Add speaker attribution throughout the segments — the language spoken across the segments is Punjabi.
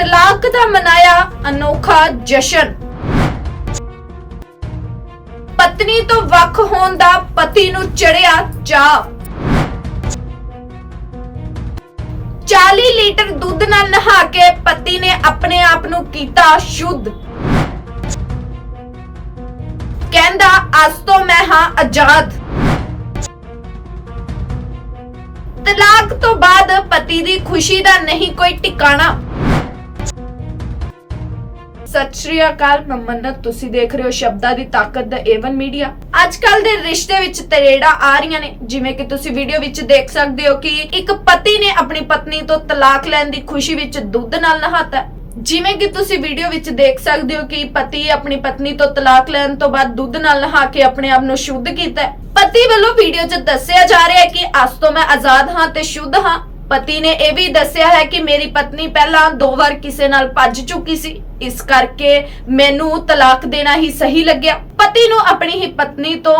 Speaker 1: ਤਲਾਕ ਦਾ ਮਨਾਇਆ ਅਨੋਖਾ ਜਸ਼ਨ। ਪਤਨੀ ਤੋਂ ਵੱਖ ਹੋਣ ਦਾ ਪਤੀ ਨੂੰ ਚੜਿਆ ਚਾਹ 40 ਲੀਟਰ ਦੁੱਧ ਨਾਲ ਨਹਾ ਕੇ ਪਤੀ ਨੇ ਆਪਣੇ ਆਪ ਨੂੰ ਕੀਤਾ ਸ਼ੁੱਧ। ਕਹਿੰਦਾ, ਅੱਜ ਤੋਂ ਮੈਂ ਹਾਂ ਆਜ਼ਾਦ। ਤਲਾਕ ਤੋਂ ਬਾਅਦ ਪਤੀ ਦੀ ਖੁਸ਼ੀ ਦਾ ਨਹੀਂ ਕੋਈ ਟਿਕਾਣਾ। ਸਤਿ ਸ਼੍ਰੀ ਅਕਾਲ ਮੈਂ ਮੰਨਤ ਤੁਸੀਂ ਦੇਖ ਰਹੇ ਹੋ ਸ਼ਬਦਾਂ ਦੀ ਤਾਕਤ ਦਾ ਏਵਨ ਮੀਡੀਆ ਅੱਜ ਕੱਲ ਦੇ ਰਿਸ਼ਤੇ ਵਿੱਚ ਤਰੇੜਾ ਆ ਰਹੀਆਂ ਨੇ। ਜਿਵੇਂ ਕਿ ਤੁਸੀਂ ਵੀਡੀਓ ਵਿੱਚ ਦੇਖ ਸਕਦੇ ਹੋ ਕਿ ਇੱਕ ਪਤੀ ਨੇ ਆਪਣੀ ਪਤਨੀ ਤੋਂ ਤਲਾਕ ਲੈਣ ਦੀ ਖੁਸ਼ੀ ਵਿੱਚ ਦੁੱਧ ਨਾਲ ਨਹਾਤਾ ਜਿਵੇਂ ਕਿ ਤੁਸੀਂ ਵੀਡੀਓ ਵਿੱਚ ਦੇਖ ਸਕਦੇ ਹੋ ਕਿ ਪਤੀ ਆਪਣੀ ਪਤਨੀ ਤੋਂ ਤਲਾਕ ਲੈਣ ਤੋਂ ਬਾਅਦ ਦੁੱਧ ਨਾਲ ਨਹਾ ਕੇ ਆਪਣੇ ਆਪ ਨੂੰ ਸ਼ੁੱਧ ਕੀਤਾ ਪਤੀ ਵੱਲੋਂ ਵੀਡੀਓ 'ਚ ਦੱਸਿਆ ਜਾ ਰਿਹਾ ਹੈ ਕਿ ਅੱਜ ਤੋਂ ਮੈਂ ਆਜ਼ਾਦ ਹਾਂ ਤੇ ਸ਼ੁੱਧ ਹਾਂ। ਪਤੀ ਨੇ ਇਹ ਵੀ ਦੱਸਿਆ ਹੈ ਕਿ ਮੇਰੀ ਪਤਨੀ ਪਹਿਲਾਂ ਦੋ ਵਾਰ ਕਿਸੇ ਨਾਲ ਭੱਜ ਚੁੱਕੀ ਸੀ। ਇਸ ਕਰਕੇ ਮੈਨੂੰ ਤਲਾਕ ਦੇਣਾ ਹੀ ਸਹੀ ਲੱਗਿਆ। ਪਤੀ ਨੂੰ ਆਪਣੀ ਹੀ ਪਤਨੀ ਤੋਂ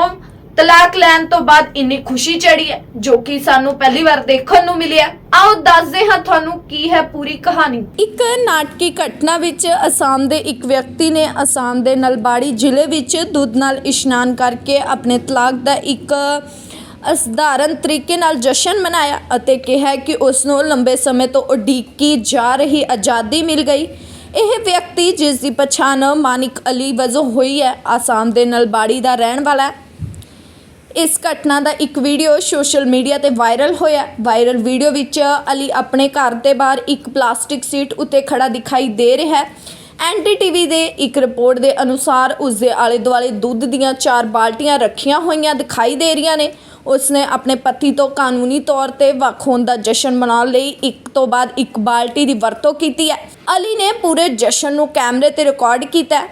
Speaker 1: ਤਲਾਕ ਲੈਣ ਤੋਂ ਬਾਅਦ ਇੰਨੀ ਖੁਸ਼ੀ ਚੜੀ ਹੈ, ਜੋ ਕਿ ਸਾਨੂੰ ਪਹਿਲੀ ਵਾਰ ਦੇਖਣ ਨੂੰ ਮਿਲਿਆ। ਆਓ ਦੱਸਦੇ ਹਾਂ ਤੁਹਾਨੂੰ ਕੀ ਹੈ ਪੂਰੀ ਕਹਾਣੀ।
Speaker 2: ਇੱਕ ਨਾਟਕੀ ਘਟਨਾ ਵਿੱਚ ਅਸਾਮ ਦੇ ਇੱਕ ਵਿਅਕਤੀ ਨੇ ਅਸਾਮ ਦੇ ਨਲਬਾੜੀ ਜ਼ਿਲ੍ਹੇ ਵਿੱਚ ਦੁੱਧ ਨਾਲ ਇਸ਼ਨਾਨ ਕਰਕੇ ਆਪਣੇ ਤਲਾਕ ਦਾ ਇੱਕ ਅਸਧਾਰਨ ਤਰੀਕੇ ਨਾਲ ਜਸ਼ਨ ਮਨਾਇਆ ਅਤੇ ਕਿਹਾ ਕਿ ਉਸ ਨੂੰ ਲੰਬੇ ਸਮੇਂ ਤੋਂ ਉਡੀਕੀ ਜਾ ਰਹੀ ਆਜ਼ਾਦੀ ਮਿਲ ਗਈ। ਇਹ ਵਿਅਕਤੀ ਜਿਸ ਦੀ ਪਛਾਣ ਮਾਨਿਕ ਅਲੀ ਵਜੋਂ ਹੋਈ ਹੈ, ਆਸਾਮ ਦੇ ਨਲਬਾੜੀ ਦਾ ਰਹਿਣ ਵਾਲਾ ਹੈ। ਇਸ ਘਟਨਾ ਦਾ ਇੱਕ ਵੀਡੀਓ ਸੋਸ਼ਲ ਮੀਡੀਆ ਤੇ ਵਾਇਰਲ ਹੋਇਆ। ਵਾਇਰਲ ਵੀਡੀਓ ਵਿੱਚ ਅਲੀ ਆਪਣੇ ਘਰ ਦੇ ਬਾਹਰ ਇੱਕ ਪਲਾਸਟਿਕ ਸੀਟ ਉੱਤੇ ਖੜਾ ਦਿਖਾਈ ਦੇ ਰਿਹਾ ਹੈ। ਐਨਡੀਟੀਵੀ ਦੇ ਇੱਕ ਰਿਪੋਰਟ ਦੇ ਅਨੁਸਾਰ ਉਸ ਦੇ ਆਲੇ ਦੁਆਲੇ ਦੁੱਧ ਦੀਆਂ ਚਾਰ ਬਾਲਟੀਆਂ ਰੱਖੀਆਂ ਹੋਈਆਂ ਦਿਖਾਈ ਦੇ ਰਹੀਆਂ ਨੇ। ਉਸਨੇ ਆਪਣੇ ਪਤੀ ਤੋਂ ਕਾਨੂੰਨੀ ਤੌਰ ਤੇ ਵੱਖ ਹੋਣ ਦਾ ਜਸ਼ਨ ਮਨਾਉਣ ਲਈ ਇੱਕ ਤੋਂ ਬਾਅਦ ਇੱਕ ਬਾਲਟੀ ਦੀ ਵਰਤੋਂ ਕੀਤੀ ਹੈ। ਅਲੀ ਨੇ ਪੂਰੇ ਜਸ਼ਨ ਨੂੰ ਕੈਮਰੇ ਤੇ ਰਿਕਾਰਡ ਕੀਤਾ ਹੈ।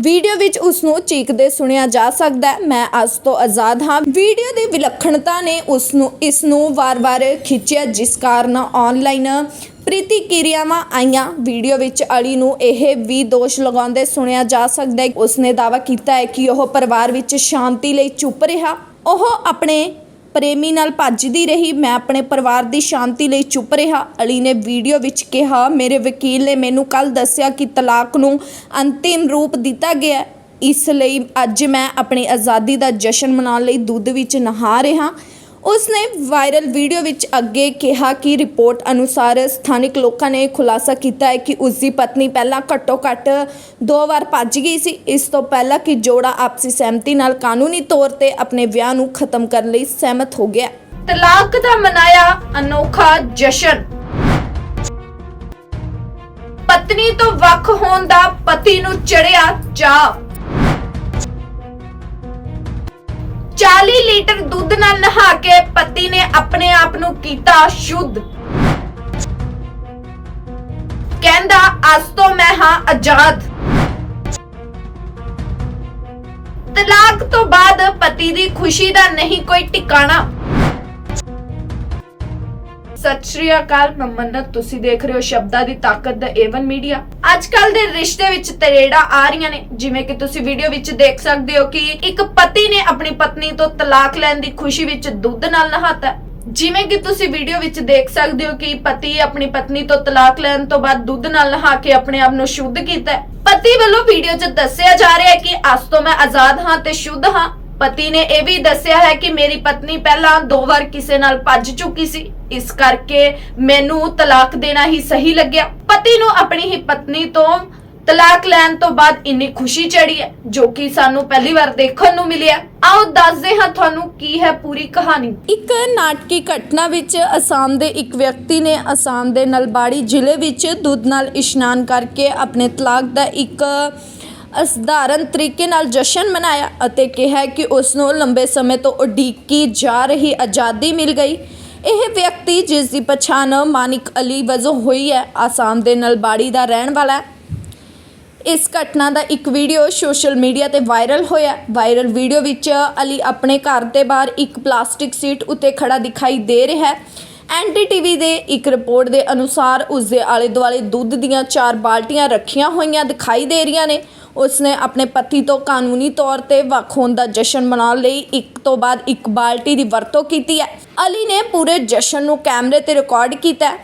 Speaker 2: ਵੀਡੀਓ ਵਿੱਚ ਉਸ ਨੂੰ ਚੀਕਦੇ ਸੁਣਿਆ ਜਾ ਸਕਦਾ ਹੈ। ਮੈਂ ਅੱਜ ਤੋਂ ਆਜ਼ਾਦ ਹਾਂ। ਵੀਡੀਓ ਦੀ ਵਿਲੱਖਣਤਾ ਨੇ ਉਸ ਨੂੰ, ਇਸ ਨੂੰ ਵਾਰ-ਵਾਰ ਖਿੱਚਿਆ, ਜਿਸ ਕਾਰਨ ਆਨਲਾਈਨ ਪ੍ਰਤੀਕਿਰਿਆਵਾਂ ਆਈਆਂ। ਵੀਡੀਓ ਵਿੱਚ ਅਲੀ ਨੂੰ ਇਹ ਵੀ ਦੋਸ਼ ਲਗਾਉਂਦੇ ਸੁਣਿਆ ਜਾ ਸਕਦਾ ਹੈ ਉਸਨੇ ਦਾਅਵਾ ਕੀਤਾ ਹੈ ਕਿ ਉਹ ਪਰਿਵਾਰ ਵਿੱਚ ਸ਼ਾਂਤੀ ਲਈ ਚੁੱਪ ਰਿਹਾ। ਉਹ ਆਪਣੇ ਪ੍ਰੇਮੀ ਨਾਲ ਭੱਜਦੀ ਰਹੀ। ਮੈਂ ਆਪਣੇ ਪਰਿਵਾਰ ਦੀ ਸ਼ਾਂਤੀ ਲਈ ਚੁੱਪ ਰਿਹਾ। ਅਲੀ ਨੇ ਵੀਡੀਓ ਵਿੱਚ ਕਿਹਾ, ਮੇਰੇ ਵਕੀਲ ਨੇ ਮੈਨੂੰ ਕੱਲ ਦੱਸਿਆ ਕਿ ਤਲਾਕ ਨੂੰ ਅੰਤਿਮ ਰੂਪ ਦਿੱਤਾ ਗਿਆ ਇਸ ਲਈ ਅੱਜ ਮੈਂ ਆਪਣੀ ਆਜ਼ਾਦੀ ਦਾ ਜਸ਼ਨ ਮਨਾਉਣ ਲਈ ਦੁੱਧ ਵਿੱਚ ਨਹਾ ਰਿਹਾ ਉਸਨੇ ਵਾਇਰਲ ਵੀਡੀਓ ਵਿੱਚ ਅੱਗੇ ਕਿਹਾ ਕਿ ਰਿਪੋਰਟ ਅਨੁਸਾਰ ਸਥਾਨਿਕ ਲੋਕਾਂ ਨੇ ਖੁਲਾਸਾ ਕੀਤਾ ਹੈ ਕਿ ਉਸ ਦੀ ਪਤਨੀ ਪਹਿਲਾਂ ਘੱਟੋ-ਘੱਟ ਦੋ ਵਾਰ ਭੱਜ ਗਈ ਸੀ। ਇਸ ਤੋਂ ਪਹਿਲਾਂ ਕਿ ਜੋੜਾ ਆਪਸੀ ਸਹਿਮਤੀ ਨਾਲ ਕਾਨੂੰਨੀ ਤੌਰ ਤੇ ਆਪਣੇ ਵਿਆਹ ਨੂੰ ਖਤਮ ਕਰਨ ਲਈ ਸਹਿਮਤ ਹੋ ਗਿਆ।
Speaker 1: ਤਲਾਕ ਦਾ ਮਨਾਇਆ ਅਨੋਖਾ ਜਸ਼ਨ। ਪਤਨੀ ਤੋਂ ਵੱਖ ਹੋਣ ਦਾ ਪਤੀ ਨੂੰ ਚੜਿਆ ਚਾਹ 40 ਲੀਟਰ ਦੁੱਧ ਨਾਲ ਨਹਾ ਕੇ ਪਤੀ ਨੇ ਆਪਣੇ ਆਪ ਨੂੰ ਕੀਤਾ ਸ਼ੁੱਧ। ਕਹਿੰਦਾ, ਅੱਜ ਤੋਂ ਮੈਂ ਹਾਂ ਆਜ਼ਾਦ। ਤਲਾਕ ਤੋਂ ਬਾਅਦ ਪਤੀ ਦੀ ਖੁਸ਼ੀ ਦਾ ਨਹੀਂ ਕੋਈ ਟਿਕਾਣਾ। ਸਤਿ ਸ਼੍ਰੀ ਅਕਾਲ ਮੈਂ ਮੰਨਤ ਤੁਸੀਂ ਦੇਖ ਰਹੇ ਹੋ ਸ਼ਬਦਾਂ ਦੀ ਤਾਕਤ ਦਾ ਏਵਨ ਮੀਡੀਆ ਅੱਜ ਕੱਲ ਦੇ ਰਿਸ਼ਤੇ ਵਿੱਚ ਤਰੇੜਾ ਆ ਰਹੀਆਂ ਨੇ, ਜਿਵੇਂ ਕਿ ਤੁਸੀਂ ਵੀਡੀਓ ਵਿੱਚ ਦੇਖ ਸਕਦੇ ਹੋ ਕਿ ਇੱਕ ਪਤੀ ਨੇ ਆਪਣੀ ਪਤਨੀ ਤੋਂ ਤਲਾਕ ਲੈਣ ਦੀ ਖੁਸ਼ੀ ਵਿੱਚ ਦੁੱਧ ਨਾਲ ਨਹਾਤਾ। ਜਿਵੇਂ ਕਿ ਤੁਸੀਂ ਵੀਡੀਓ ਵਿੱਚ ਦੇਖ ਸਕਦੇ ਹੋ ਕਿ ਪਤੀ ਆਪਣੀ ਪਤਨੀ ਤੋਂ ਤਲਾਕ ਲੈਣ ਤੋਂ ਬਾਅਦ ਦੁੱਧ ਨਾਲ ਨਹਾ ਕੇ ਆਪਣੇ ਆਪ ਨੂੰ ਸ਼ੁੱਧ ਕੀਤਾ ਪਤੀ ਵੱਲੋਂ ਵੀਡੀਓ 'ਚ ਦੱਸਿਆ ਜਾ ਰਿਹਾ ਹੈ ਕਿ ਅੱਜ ਤੋਂ ਮੈਂ ਆਜ਼ਾਦ ਹਾਂ ਤੇ ਸ਼ੁੱਧ ਹਾਂ। ਪਤੀ ਨੇ ਇਹ ਵੀ ਦੱਸਿਆ ਹੈ ਕਿ ਮੇਰੀ ਪਤਨੀ ਪਹਿਲਾਂ ਦੋ ਵਾਰ ਕਿਸੇ ਨਾਲ ਭੱਜ ਚੁੱਕੀ ਸੀ। ਇਸ ਕਰਕੇ ਮੈਨੂੰ ਤਲਾਕ ਦੇਣਾ ਹੀ ਸਹੀ ਲੱਗਿਆ। ਪਤੀ ਨੂੰ ਆਪਣੀ ਹੀ ਪਤਨੀ ਤੋਂ ਤਲਾਕ ਲੈਣ ਤੋਂ ਬਾਅਦ ਇੰਨੀ ਖੁਸ਼ੀ ਚੜੀ ਹੈ, ਜੋ ਕਿ ਸਾਨੂੰ ਪਹਿਲੀ ਵਾਰ ਦੇਖਣ ਨੂੰ ਮਿਲਿਆ। ਆਓ ਦੱਸਦੇ ਹਾਂ ਤੁਹਾਨੂੰ ਕੀ ਹੈ ਪੂਰੀ ਕਹਾਣੀ।
Speaker 2: ਇੱਕ ਨਾਟਕੀ ਘਟਨਾ ਵਿੱਚ ਅਸਾਮ ਦੇ ਇੱਕ ਵਿਅਕਤੀ ਨੇ ਅਸਾਮ ਦੇ ਨਲਬਾੜੀ ਜ਼ਿਲ੍ਹੇ ਵਿੱਚ ਦੁੱਧ ਨਾਲ ਇਸ਼ਨਾਨ ਕਰਕੇ ਆਪਣੇ ਤਲਾਕ ਦਾ ਇੱਕ ਅਸਧਾਰਨ ਤਰੀਕੇ ਨਾਲ ਜਸ਼ਨ ਮਨਾਇਆ ਅਤੇ ਕਿਹਾ ਕਿ ਉਸ ਨੂੰ ਲੰਬੇ ਸਮੇਂ ਤੋਂ ਉਡੀਕੀ ਜਾ ਰਹੀ ਆਜ਼ਾਦੀ ਮਿਲ ਗਈ। ਇਹ ਵਿਅਕਤੀ ਜਿਸ ਦੀ ਪਛਾਣ ਮਾਨਿਕ ਅਲੀ ਵਜੋਂ ਹੋਈ ਹੈ, ਆਸਾਮ ਦੇ ਨਲਬਾੜੀ ਦਾ ਰਹਿਣ ਵਾਲਾ ਹੈ। ਇਸ ਘਟਨਾ ਦਾ ਇੱਕ ਵੀਡੀਓ ਸੋਸ਼ਲ ਮੀਡੀਆ ਤੇ ਵਾਇਰਲ ਹੋਇਆ। ਵਾਇਰਲ ਵੀਡੀਓ ਵਿੱਚ ਅਲੀ ਆਪਣੇ ਘਰ ਦੇ ਬਾਹਰ ਇੱਕ ਪਲਾਸਟਿਕ ਸੀਟ ਉੱਤੇ ਖੜਾ ਦਿਖਾਈ ਦੇ ਰਿਹਾ ਹੈ। ਐਨਡੀਟੀਵੀ ਦੇ ਇੱਕ ਰਿਪੋਰਟ ਦੇ ਅਨੁਸਾਰ ਉਸ ਦੇ ਆਲੇ ਦੁਆਲੇ ਦੁੱਧ ਦੀਆਂ ਚਾਰ ਬਾਲਟੀਆਂ ਰੱਖੀਆਂ ਹੋਈਆਂ ਦਿਖਾਈ ਦੇ ਰਹੀਆਂ ਨੇ। ਉਸਨੇ ਆਪਣੇ ਪਤੀ ਤੋਂ ਕਾਨੂੰਨੀ ਤੌਰ ਤੇ ਵੱਖ ਹੋਣ ਦਾ ਜਸ਼ਨ ਮਨਾਉਣ ਲਈ ਇੱਕ ਤੋਂ ਬਾਅਦ ਇੱਕ ਬਾਲਟੀ ਦੀ ਵਰਤੋਂ ਕੀਤੀ ਹੈ। ਅਲੀ ਨੇ ਪੂਰੇ ਜਸ਼ਨ ਨੂੰ ਕੈਮਰੇ ਤੇ ਰਿਕਾਰਡ ਕੀਤਾ ਹੈ।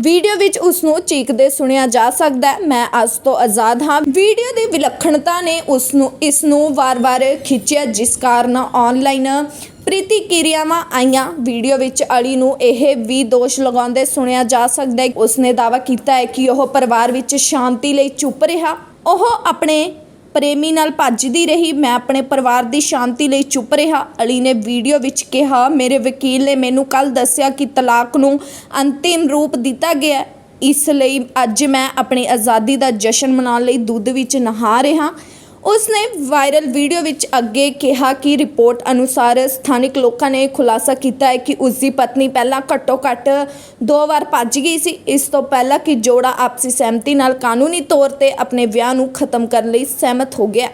Speaker 2: ਵੀਡੀਓ ਵਿੱਚ ਉਸ ਨੂੰ ਚੀਕਦੇ ਸੁਣਿਆ ਜਾ ਸਕਦਾ ਹੈ, ਮੈਂ ਅੱਜ ਤੋਂ ਆਜ਼ਾਦ ਹਾਂ। ਵੀਡੀਓ ਦੀ ਵਿਲੱਖਣਤਾ ਨੇ ਉਸ ਨੂੰ ਇਸ ਨੂੰ ਵਾਰ-ਵਾਰ ਖਿੱਚਿਆ, ਜਿਸ ਕਾਰਨ ਆਨਲਾਈਨ ਪ੍ਰਤੀਕਿਰਿਆਵਾਂ ਆਈਆਂ। ਵੀਡੀਓ ਵਿੱਚ ਅਲੀ ਨੂੰ ਇਹ ਵੀ ਦੋਸ਼ ਲਗਾਉਂਦੇ ਸੁਣਿਆ ਜਾ ਸਕਦਾ ਹੈ ਉਸਨੇ ਦਾਅਵਾ ਕੀਤਾ ਹੈ ਕਿ ਉਹ ਪਰਿਵਾਰ ਵਿੱਚ ਸ਼ਾਂਤੀ ਲਈ ਚੁੱਪ ਰਿਹਾ। ਉਹ ਆਪਣੇ ਪ੍ਰੇਮੀ ਨਾਲ ਭੱਜਦੀ ਰਹੀ। ਮੈਂ ਆਪਣੇ ਪਰਿਵਾਰ ਦੀ ਸ਼ਾਂਤੀ ਲਈ ਚੁੱਪ ਰਿਹਾ। ਅਲੀ ਨੇ ਵੀਡੀਓ ਵਿੱਚ ਕਿਹਾ, ਮੇਰੇ ਵਕੀਲ ਨੇ ਮੈਨੂੰ ਕੱਲ ਦੱਸਿਆ ਕਿ ਤਲਾਕ ਨੂੰ ਅੰਤਿਮ ਰੂਪ ਦਿੱਤਾ ਗਿਆ ਇਸ ਲਈ ਅੱਜ ਮੈਂ ਆਪਣੀ ਆਜ਼ਾਦੀ ਦਾ ਜਸ਼ਨ ਮਨਾਉਣ ਲਈ ਦੁੱਧ ਵਿੱਚ ਨਹਾ ਰਿਹਾ ਉਸ ਨੇ ਵਾਇਰਲ ਵੀਡੀਓ ਵਿੱਚ ਅੱਗੇ ਕਿਹਾ ਕਿ ਰਿਪੋਰਟ ਅਨੁਸਾਰ ਸਥਾਨਕ ਲੋਕਾਂ ਨੇ ਖੁਲਾਸਾ ਕੀਤਾ ਹੈ ਕਿ ਉਸ ਦੀ ਪਤਨੀ ਪਹਿਲਾਂ ਘੱਟੋ-ਘੱਟ ਦੋ ਵਾਰ ਭੱਜ ਗਈ ਸੀ। ਇਸ ਤੋਂ ਪਹਿਲਾਂ ਕਿ ਜੋੜਾ ਆਪਸੀ ਸਹਿਮਤੀ ਨਾਲ ਕਾਨੂੰਨੀ ਤੌਰ ਤੇ ਆਪਣੇ ਵਿਆਹ ਨੂੰ ਖਤਮ ਕਰਨ ਲਈ ਸਹਿਮਤ ਹੋ ਗਿਆ।